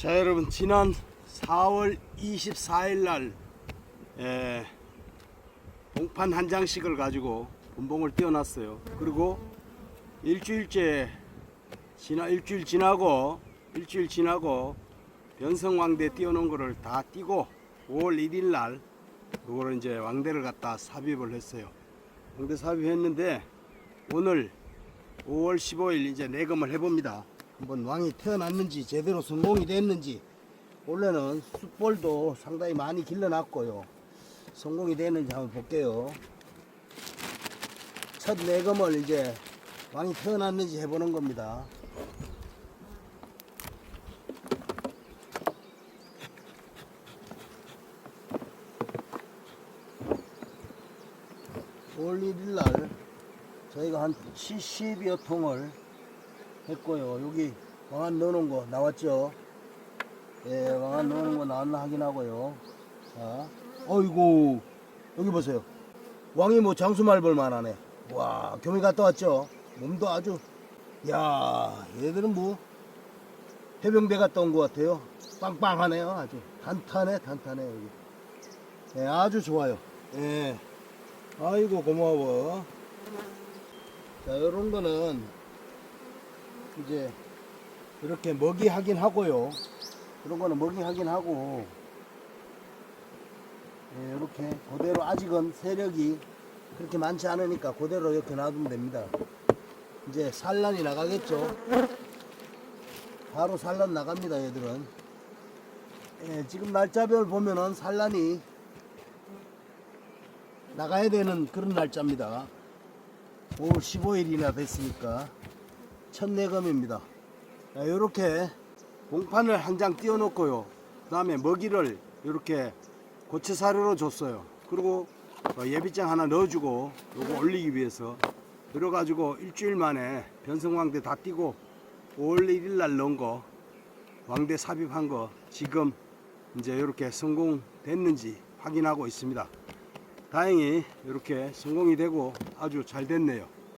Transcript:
자 여러분 지난 4월 24일 날 에, 봉판 한 장씩을 가지고 분봉을 띄워놨어요. 그리고 일주일째 지나 일주일 지나고 일주일 지나고 변성왕대 띄워놓은 거를 다 띄고 5월 1일 날 그거를 이제 왕대를 갖다 삽입을 했어요. 왕대 삽입했는데 오늘 5월 15일 이제 내검을 해봅니다. 한번 왕이 태어났는지 제대로 성공이 됐는지 원래는 숯볼도 상당히 많이 길러놨고요. 성공이 됐는지 한번 볼게요. 첫 내검을 이제 왕이 태어났는지 해보는 겁니다. 올 1일 날 저희가 한 70여 통을 했고요. 여기 왕안 넣어놓은 거 나왔죠? 예, 왕안 넣어놓은 거 나왔나 확인하고요. 자, 어이구, 여기 보세요. 왕이 뭐 장수말 볼만하네. 와, 교미 갔다 왔죠? 몸도 아주, 야, 얘들은 뭐 해병대 갔다 온 것 같아요. 빵빵하네요. 아주 탄탄해, 탄탄해 여기. 예, 아주 좋아요. 예, 아이고 고마워. 자, 요런 거는 이제 이렇게 먹이 하긴 하고요. 이런 거는 먹이 하긴 하고 예, 이렇게 그대로 아직은 세력이 그렇게 많지 않으니까 그대로 이렇게 놔두면 됩니다. 이제 산란이 나가겠죠. 바로 산란 나갑니다, 얘들은. 예, 지금 날짜별 보면은 산란이 나가야 되는 그런 날짜입니다. 5월 15일이나 됐으니까 첫 내검입니다. 이렇게 봉판을 한 장 띄워놓고요. 그 다음에 먹이를 이렇게 고체 사료로 줬어요. 그리고 어, 예비장 하나 넣어주고 요거 올리기 위해서 그래가지고 일주일 만에 변성왕대 다 띄고 5월 1일 날 넣은 거 왕대 삽입한 거 지금 이제 이렇게 성공됐는지 확인하고 있습니다. 다행히 이렇게 성공이 되고 아주 잘 됐네요.